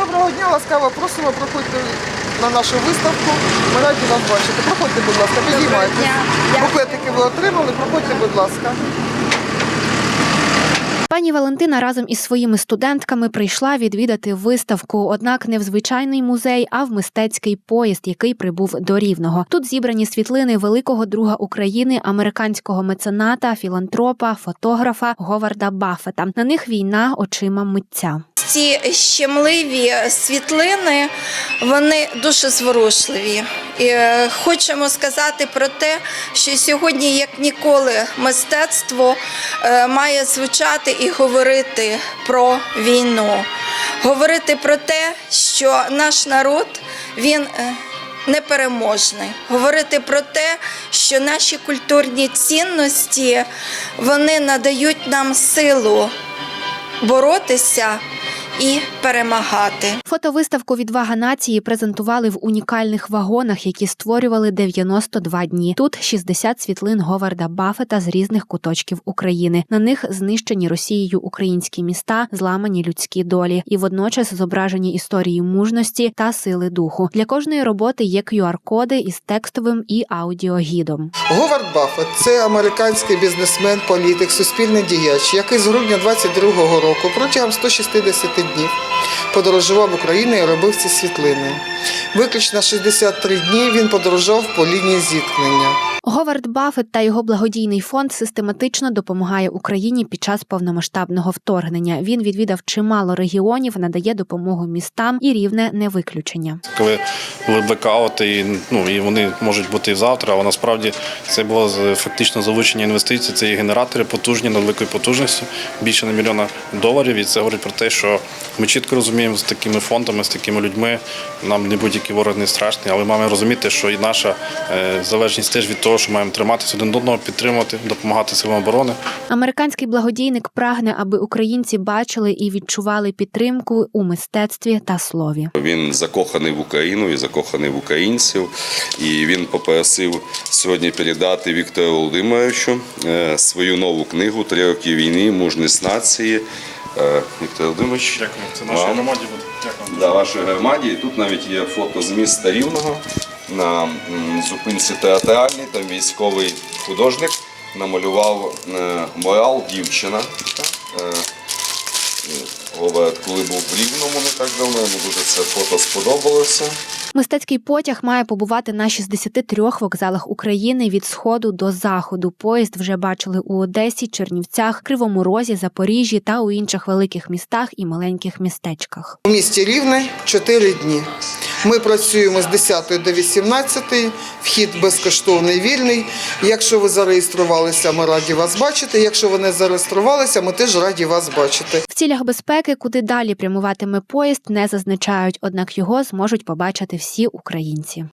Доброго дня, ласкаво просимо, проходьте на нашу виставку. Ми раді вас бачити. Проходьте, будь ласка, підіймайтесь. дня. Буклетики ви отримали, проходьте, будь ласка. Пані Валентина разом із своїми студентками прийшла відвідати виставку, однак не в звичайний музей, а в мистецький поїзд, який прибув до Рівного. Тут зібрані світлини великого друга України, американського мецената, філантропа, фотографа Говарда Баффета. На них війна очима митця. Ці щемливі світлини вони дуже зворушливі. І е, хочемо сказати про те, що сьогодні, як ніколи, мистецтво е, має звучати і говорити про війну, говорити про те, що наш народ він. е, Непереможний говорити про те, що наші культурні цінності вони надають нам силу боротися і перемагати. Фотовиставку Відвага нації презентували в унікальних вагонах, які створювали 92 дні. Тут 60 світлин Говарда Баффета з різних куточків України. На них знищені Росією українські міста, зламані людські долі, і водночас зображені історії мужності та сили духу. Для кожної роботи є QR-коди із текстовим і аудіогідом. Говард Баффет – це американський бізнесмен, політик, суспільний діяч, який з грудня 22-го року протягом 160 днів подорожував Україною і робив ці світлини. Виключно 63 дні він подорожував по лінії зіткнення. Говард Баффет та його благодійний фонд систематично допомагає Україні під час повномасштабного вторгнення. Він відвідав чимало регіонів, надає допомогу містам і рівне не виключення. коли були блекаути, і, ну, і вони можуть бути і завтра, але насправді це було фактично залучення інвестицій. Це є генератори потужні на великої потужності, більше на мільйона доларів. І це говорить про те, що ми чітко розуміємо з такими фондами, з такими людьми, нам не будь-який ворог не страшний, але маємо розуміти, що і наша е, залежність теж від того, що маємо триматися один до одного, підтримувати, допомагати силам оборони. Американський благодійник прагне, аби українці бачили і відчували підтримку у мистецтві та слові. Він закоханий в Україну і закоханий в українців. І він попросив сьогодні передати Віктору Володимировичу е, свою нову книгу Три роки війни, мужність нації. Е, Віктор Володимирович, Дякую. Це нашій вам. громаді буде. Дякую. Да, вашій громаді. І Тут навіть є фото з міста Рівного на зупинці театральній. Там військовий художник намалював е, морал дівчина. Е, коли був в Рівному не так давно, йому дуже це фото сподобалося. Мистецький потяг має побувати на 63 вокзалах України від сходу до заходу. Поїзд вже бачили у Одесі, Чернівцях, Кривому Розі, Запоріжжі та у інших великих містах і маленьких містечках. У місті Рівне 4 дні. Ми працюємо з 10 до 18, вхід безкоштовний вільний. Якщо ви зареєструвалися, ми раді вас бачити. Якщо ви не зареєструвалися, ми теж раді вас бачити. В цілях безпеки, куди далі прямуватиме поїзд, не зазначають, однак його зможуть побачити всі українці.